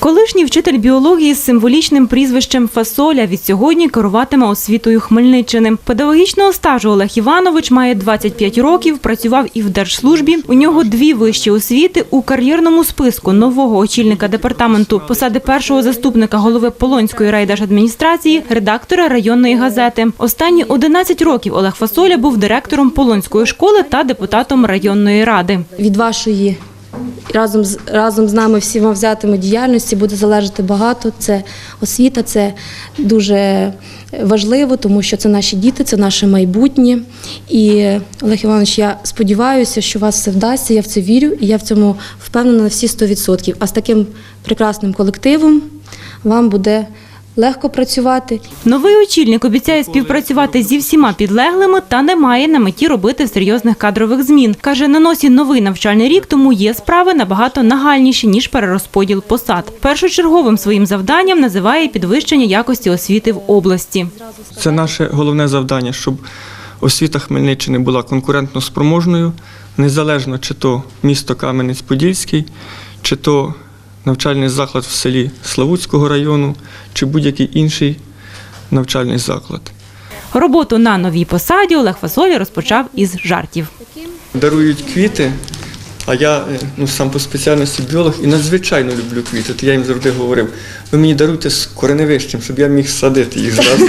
Колишній вчитель біології з символічним прізвищем Фасоля від сьогодні керуватиме освітою Хмельниччини. Педагогічного стажу Олег Іванович має 25 років, працював і в держслужбі. У нього дві вищі освіти у кар'єрному списку нового очільника департаменту посади першого заступника голови Полонської райдержадміністрації, редактора районної газети. Останні 11 років Олег Фасоля був директором Полонської школи та депутатом районної ради. від вашої разом з разом з нами всіма взятими діяльності буде залежати багато. Це освіта, це дуже важливо, тому що це наші діти, це наше майбутнє. І Олег Іванович, я сподіваюся, що у вас все вдасться. Я в це вірю, і я в цьому впевнена на всі 100%. А з таким прекрасним колективом вам буде легко працювати. Новий очільник обіцяє співпрацювати зі всіма підлеглими та не має на меті робити серйозних кадрових змін. Каже, на носі новий навчальний рік, тому є справи набагато нагальніші ніж перерозподіл посад. Першочерговим своїм завданням називає підвищення якості освіти в області. Це наше головне завдання, щоб освіта Хмельниччини була конкурентно спроможною, незалежно чи то місто Кам'янець-Подільський, чи то навчальний заклад в селі Славутського району, чи будь-який інший навчальний заклад. Роботу на новій посаді Олег Фасолі розпочав із жартів. Дарують квіти, а я е, ну, сам по спеціальності біолог і надзвичайно люблю квіти. То я їм завжди говорив, ви мені даруйте з кореневищем, щоб я міг садити їх зразу.